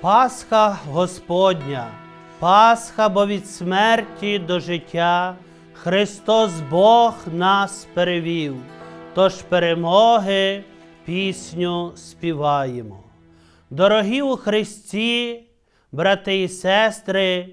Пасха Господня, Пасха, бо від смерті до життя Христос Бог нас перевів, тож перемоги пісню співаємо. Дорогі у Христі, брати і сестри,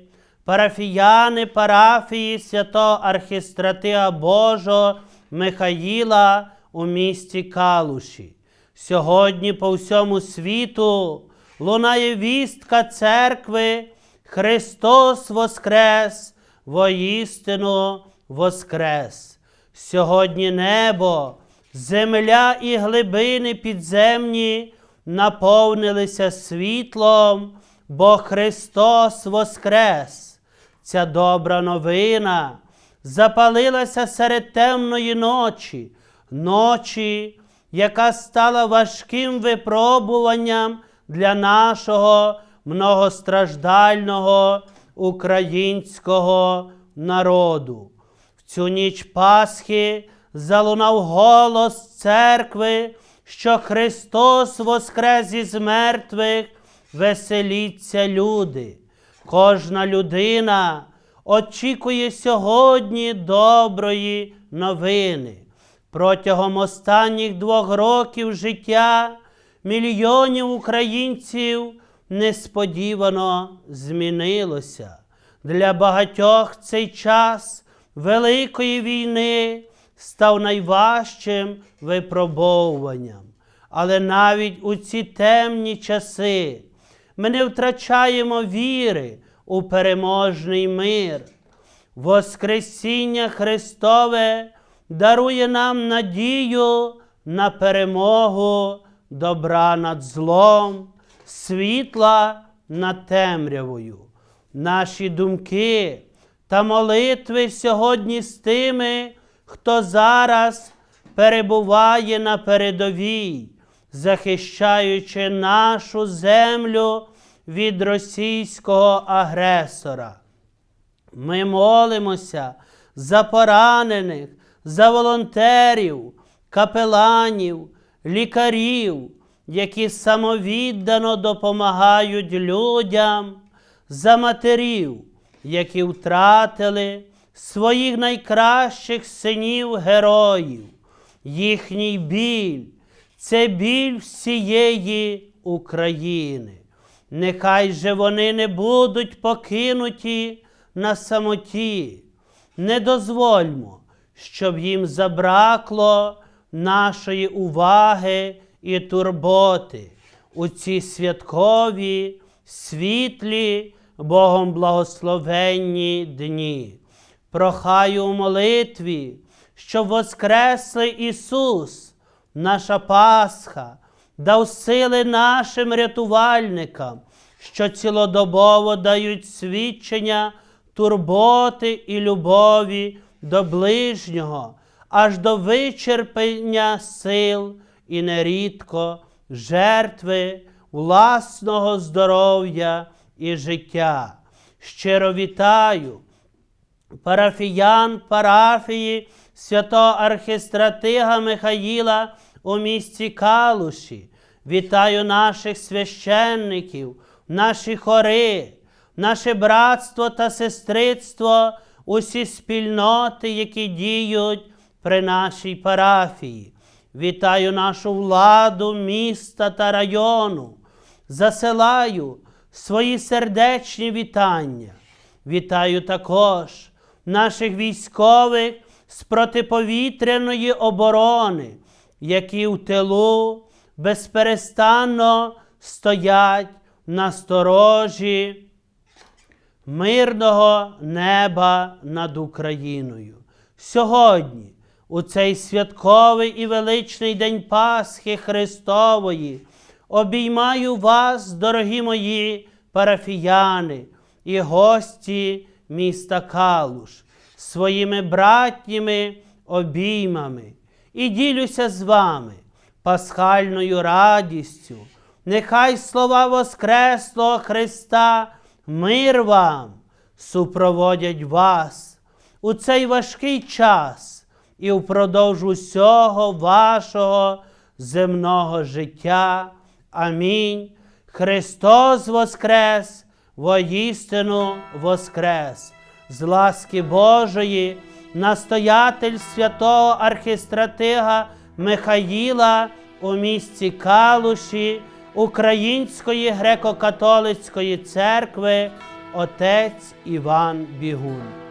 парафіяни парафії святого архістратига Божого Михаїла у місті Калуші. Сьогодні по всьому світу лунає вістка церкви Христос Воскрес, воістину Воскрес. Сьогодні небо, земля і глибини підземні наповнилися світлом, бо Христос Воскрес. Ця добра новина запалилася серед темної ночі, ночі, яка стала важким випробуванням для нашого многостраждального українського народу. В цю ніч Пасхи залунав голос церкви, що Христос воскрес із мертвих, веселіться люди. Кожна людина очікує сьогодні доброї новини. Протягом останніх двох років життя мільйонів українців несподівано змінилося. Для багатьох цей час Великої війни став найважчим випробовуванням. Але навіть у ці темні часи ми не втрачаємо віри у переможний мир. Воскресіння Христове дарує нам надію на перемогу добра над злом, світла над темрявою. Наші думки та молитви сьогодні з тими, хто зараз перебуває на передовій, захищаючи нашу землю від російського агресора. Ми молимося за поранених, за волонтерів, капеланів, лікарів, які самовіддано допомагають людям, за матерів, які втратили своїх найкращих синів героїв, їхній біль це біль всієї України. Нехай же вони не будуть покинуті на самоті. Не дозвольмо, щоб їм забракло нашої уваги і турботи у ці святкові, світлі, Богом благословенні дні. Прохаю у молитві, щоб Воскреслий Ісус, наша Пасха, дав сили нашим рятувальникам, що цілодобово дають свідчення турботи і любові до ближнього, аж до вичерпання сил і нерідко жертви власного здоров'я і життя. Щиро вітаю парафіян парафії святого архістратига Михаїла у місті Калуші. Вітаю наших священників, наші хори, наше братство та сестрицтво, усі спільноти, які діють при нашій парафії. Вітаю нашу владу міста та району. Засилаю свої сердечні вітання. Вітаю також наших військових з протиповітряної оборони, які в тилу безперестанно стоять на сторожі мирного неба над Україною. Сьогодні, у цей святковий і величний день Пасхи Христової, обіймаю вас, дорогі мої парафіяни і гості міста Калуш, своїми братніми обіймами і ділюся з вами пасхальною радістю. Нехай слова Воскреслого Христа, мир вам, супроводять вас у цей важкий час і впродовж усього вашого земного життя. Амінь. Христос Воскрес, воістину Воскрес, з ласки Божої, настоятель святого архістратига Михаїла у місті Калуші Української греко-католицької церкви отець Іван Бігун.